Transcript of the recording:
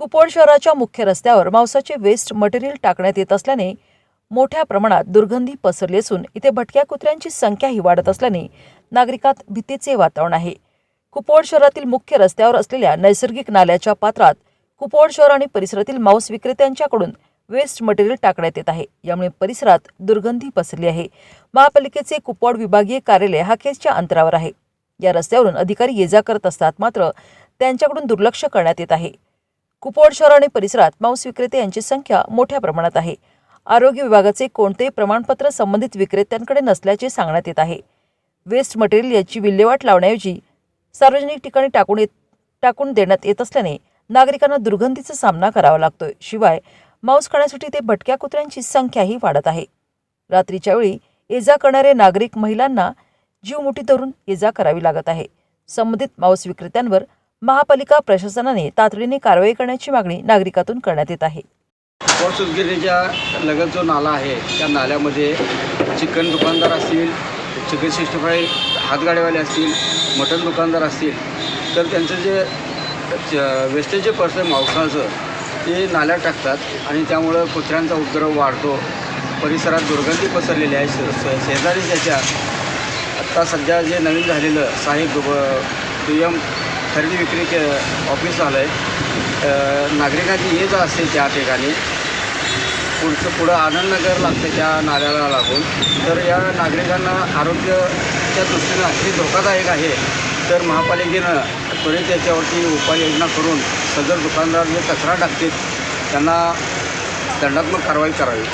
कुपवाड शहराच्या मुख्य रस्त्यावर मांसाचे वेस्ट मटेरियल टाकण्यात येत असल्याने मोठ्या प्रमाणात दुर्गंधी पसरली असून इथे भटक्या कुत्र्यांची संख्याही वाढत असल्याने नागरिकात भीतीचे वातावरण आहे. कुपवाड शहरातील मुख्य रस्त्यावर असलेल्या नैसर्गिक नाल्याच्या पात्रात कुपवाड शहर आणि परिसरातील मांस विक्रेत्यांच्याकडून वेस्ट मटेरियल टाकण्यात येत आहे. यामुळे परिसरात दुर्गंधी पसरली आहे. महापालिकेचे कुपवाड विभागीय कार्यालय हा केसच्या अंतरावर आहे. या रस्त्यावरून अधिकारी ये जा करत असतात मात्र त्यांच्याकडून दुर्लक्ष करण्यात येत आहे. कुपवाड शहर आणि परिसरात मांस विक्रेते यांची संख्या मोठ्या प्रमाणात आहे. आरोग्य विभागाचे कोणतेही प्रमाणपत्र संबंधित विक्रेत्यांकडे नसल्याचे सांगण्यात येत आहे. वेस्ट मटेरियल याची विल्हेवाट लावण्याऐवजी सार्वजनिक ठिकाणी टाकून येत टाकून देण्यात येत असल्याने नागरिकांना दुर्गंधीचा सामना करावा लागतोय. शिवाय मांस खाण्यासाठी ते भटक्या कुत्र्यांची संख्याही वाढत आहे. रात्रीच्या वेळी ये जा करणारे नागरिक महिलांना जीव मुठीत धरून ये जा करावी लागत आहे. संबंधित मांस विक्रेत्यांवर महापालिका प्रशासनाने तातडीने कारवाई करण्याची मागणी नागरिकातून करण्यात येत आहे. सुतगिरीच्या लगत जो नाला आहे त्या नाल्यामध्ये चिकन दुकानदार असतील चिकन सिक्स्टी फाय हातगाडीवाले असतील मटन दुकानदार असतील तर त्यांचं जे च- वेस्टेज जे पर्स आहे मांसाचं ते नाल्यात टाकतात आणि त्यामुळं कुत्र्यांचा उपद्रव वाढतो. परिसरात दुर्गंधी पसरलेली आहे शेजारी त्याच्या आत्ता सध्या जे नवीन झालेलं साहेब दुब एम खरेदी विक्री के ऑफिस झालं आहे नागरिकांची ये जा असते त्या ठिकाणी. पुढचं पुढं आनंदनगर लागते त्या नाल्याला लागून. तर या नागरिकांना आरोग्याच्या दृष्टीनं हे धोकादायक आहे. तर महापालिकेनं त्वरित याच्यावरती उपाययोजना करून सदर दुकानदार जे कचरा टाकतील त्यांना दंडात्मक कारवाई करावी.